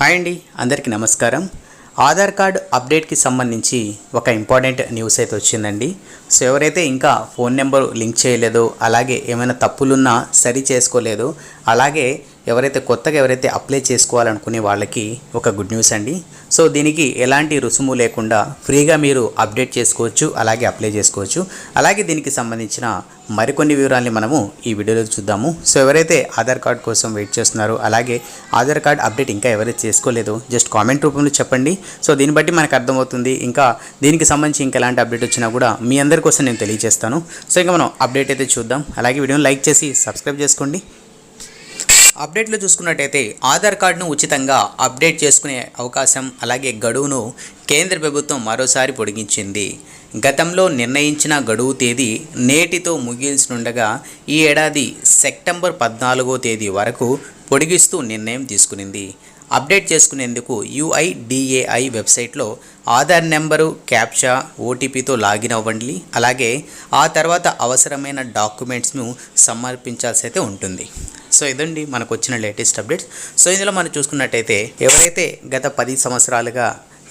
Hi అండి అందరికీ నమస్కారం. ఆధార్ కార్డ్ అప్డేట్కి సంబంధించి ఒక ఇంపార్టెంట్ న్యూస్ అయితే వచ్చిందండి. సో ఎవరైతే ఇంకా ఫోన్ నెంబర్ లింక్ చేయలేదో అలాగే ఏమైనా తప్పులున్నా సరి చేసుకోలేదో అలాగే ఎవరైతే కొత్తగా ఎవరైతే అప్లై చేసుకోవాలనుకునే వాళ్ళకి ఒక గుడ్ న్యూస్ అండి. సో దీనికి ఎలాంటి రుసుము లేకుండా ఫ్రీగా మీరు అప్డేట్ చేసుకోవచ్చు అలాగే అప్లై చేసుకోవచ్చు. అలాగే దీనికి సంబంధించిన మరికొన్ని వివరాల్ని మనము ఈ వీడియోలో చూద్దాము. సో ఎవరైతే ఆధార్ కార్డ్ కోసం వెయిట్ చేస్తున్నారో అలాగే ఆధార్ కార్డ్ అప్డేట్ ఇంకా ఎవరైతే చేసుకోలేదో జస్ట్ కామెంట్ రూపంలో చెప్పండి. సో దీన్ని బట్టి మనకు అర్థమవుతుంది. ఇంకా దీనికి సంబంధించి ఇంకా ఎలాంటి అప్డేట్ వచ్చినా కూడా మీ అందరి కోసం నేను తెలియజేస్తాను. సో ఇంకా మనం అప్డేట్ అయితే చూద్దాం. అలాగే వీడియోని లైక్ చేసి సబ్స్క్రైబ్ చేసుకోండి. అప్డేట్లో చూసుకున్నట్టయితే ఆధార్ కార్డును ఉచితంగా అప్డేట్ చేసుకునే అవకాశం అలాగే గడువును కేంద్ర ప్రభుత్వం మరోసారి పొడిగించింది. గతంలో నిర్ణయించిన గడువు తేదీ నేటితో ముగిల్చనుండగా ఈ ఏడాది సెప్టెంబర్ పద్నాలుగో తేదీ వరకు పొడిగిస్తూ నిర్ణయం తీసుకునింది. అప్డేట్ చేసుకునేందుకు యుఐడిఏఐ వెబ్సైట్లో ఆధార్ నెంబరు క్యాప్చా ఓటీపీతో లాగిన్ అవ్వండి. అలాగే ఆ తర్వాత అవసరమైన డాక్యుమెంట్స్ను సమర్పించాల్సి అయితే ఉంటుంది. సో ఇదండి మనకు వచ్చిన లేటెస్ట్ అప్డేట్స్. సో ఇందులో మనం చూసుకున్నట్టయితే ఎవరైతే గత పది సంవత్సరాలుగా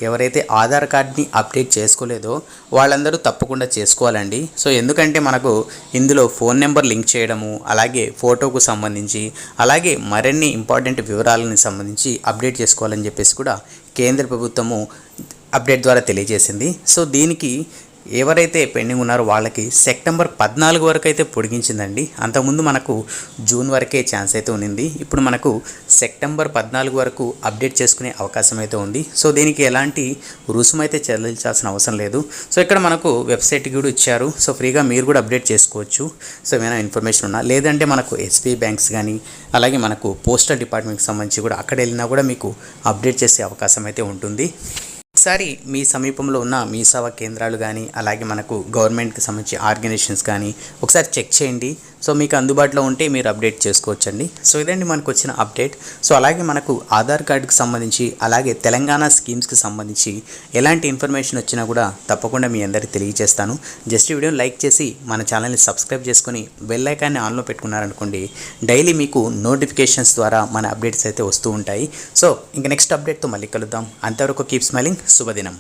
ఎవరైతే ఆధార్ కార్డ్ని అప్డేట్ చేసుకోలేదో వాళ్ళందరూ తప్పకుండా చేసుకోవాలండి. సో ఎందుకంటే మనకు ఇందులో ఫోన్ నెంబర్ లింక్ చేయడము అలాగే ఫోటోకు సంబంధించి అలాగే మరిన్ని ఇంపార్టెంట్ వివరాలని సంబంధించి అప్డేట్ చేసుకోవాలని చెప్పేసి కూడా కేంద్ర ప్రభుత్వము అప్డేట్ ద్వారా తెలియజేసింది. సో దీనికి ఎవరైతే పెండింగ్ ఉన్నారో వాళ్ళకి సెప్టెంబర్ పద్నాలుగు వరకు అయితే పొడిగించిందండి. అంతకుముందు మనకు జూన్ వరకే ఛాన్స్ అయితే ఉన్నింది. ఇప్పుడు మనకు సెప్టెంబర్ పద్నాలుగు వరకు అప్డేట్ చేసుకునే అవకాశం అయితే ఉంది. సో దీనికి ఎలాంటి రుసుము అయితే చెల్లించాల్సిన అవసరం లేదు. సో ఇక్కడ మనకు వెబ్సైట్ కూడా ఇచ్చారు. సో ఫ్రీగా మీరు కూడా అప్డేట్ చేసుకోవచ్చు. సో ఏమైనా ఇన్ఫర్మేషన్ ఉన్నా లేదంటే మనకు ఎస్బీఐ బ్యాంక్స్ కానీ అలాగే మనకు పోస్టల్ డిపార్ట్మెంట్కి సంబంధించి కూడా అక్కడ వెళ్ళినా కూడా మీకు అప్డేట్ చేసే అవకాశం అయితే ఉంటుంది. ఒకసారి మీ సమీపంలో ఉన్న మీ సేవా కేంద్రాలు కానీ అలాగే మనకు గవర్నమెంట్కి సంబంధించి ఆర్గనైజేషన్స్ కానీ ఒకసారి చెక్ చేయండి. సో మీకు అందుబాటులో ఉంటే మీరు అప్డేట్ చేసుకోవచ్చండి. సో ఇదండి మనకు వచ్చిన అప్డేట్ సో అలాగే మనకు ఆధార్ కార్డుకి సంబంధించి అలాగే తెలంగాణ స్కీమ్స్కి సంబంధించి ఎలాంటి ఇన్ఫర్మేషన్ వచ్చినా కూడా తప్పకుండా మీ అందరికీ తెలియజేస్తాను. జస్ట్ వీడియోని లైక్ చేసి మన ఛానల్ని సబ్స్క్రైబ్ చేసుకొని బెల్ ఐకాన్ని ఆన్లో పెట్టుకున్నారనుకోండి డైలీ మీకు నోటిఫికేషన్స్ ద్వారా మన అప్డేట్స్ అయితే వస్తూ ఉంటాయి. సో ఇంకా నెక్స్ట్ అప్డేట్తో మళ్ళీ కలుద్దాం. అంతవరకు కీప్ స్మైలింగ్ శుభదినం